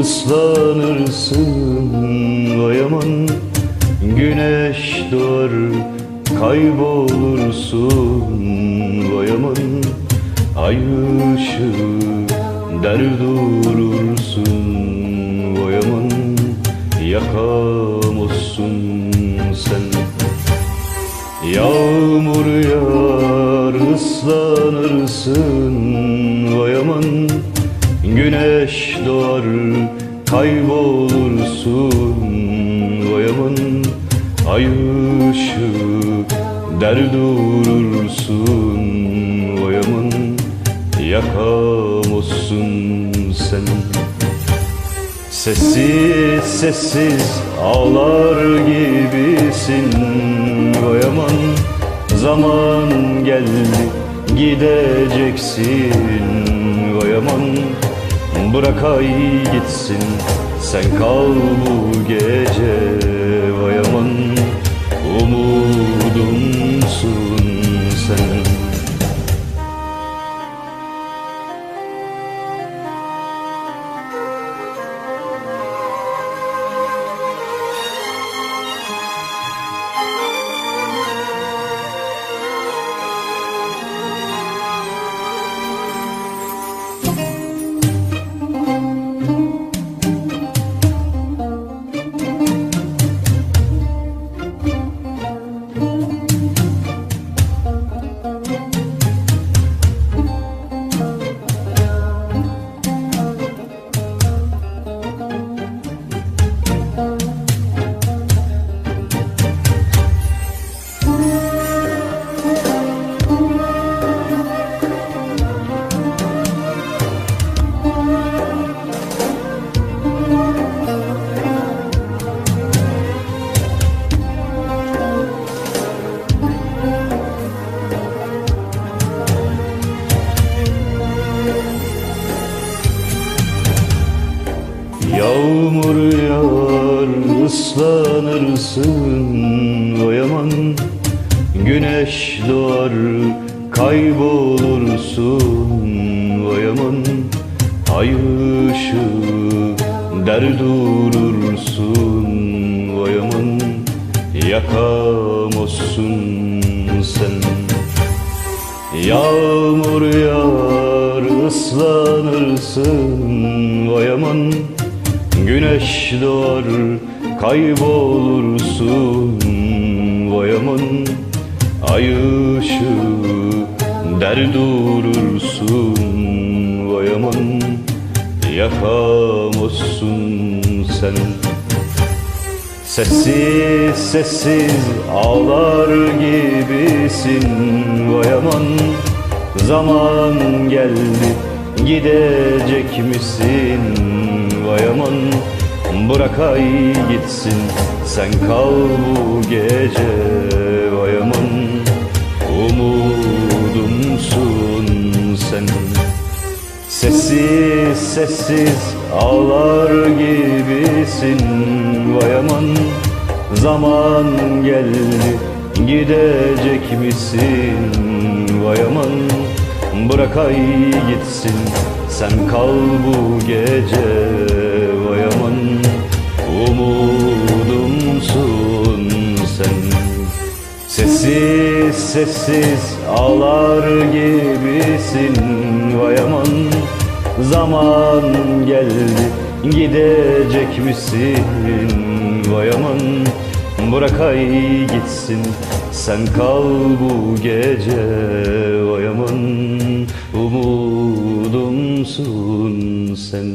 ıslanırsın Vay aman. Güneş doğar kaybolursun Vay aman. Ay ışığı der durursun Vay aman. Yakamazsın sen. Yağmur yağar kaybolursun. Vay aman Ay ışığı der durursun Vay aman Yakamazsın sen. Sessiz sessiz ağlar gibisin. Vay aman zaman geldi gideceksin. Vay aman bırak ay gitsin sen kal bu gece Yağmur yağar ıslanırsın aman Güneş doğar kaybolursun Vay aman Ay ışığı der durursun aman Yakamazsın sen. Yağmur yağar ıslanırsın Vay aman Güneş doğar kaybolursun. Vay aman Ay ışığı der durursun. Vay aman Yakamazsın sen. Sessiz sessiz ağlar gibisin. Vay aman zaman geldi gidecek misin Vay aman bırak ay gitsin. Sen kal bu gece Vay aman umudumsun sen. Sessiz sessiz ağlar gibisin Vay aman zaman geldi gidecek misin Vay aman bırak gitsin sen kal bu gece Sessiz sessiz ağlar gibisin Vay aman. Zaman geldi gidecek misin Vay aman? Bırak ay gitsin sen kal bu gece Vay aman. Umudumsun sen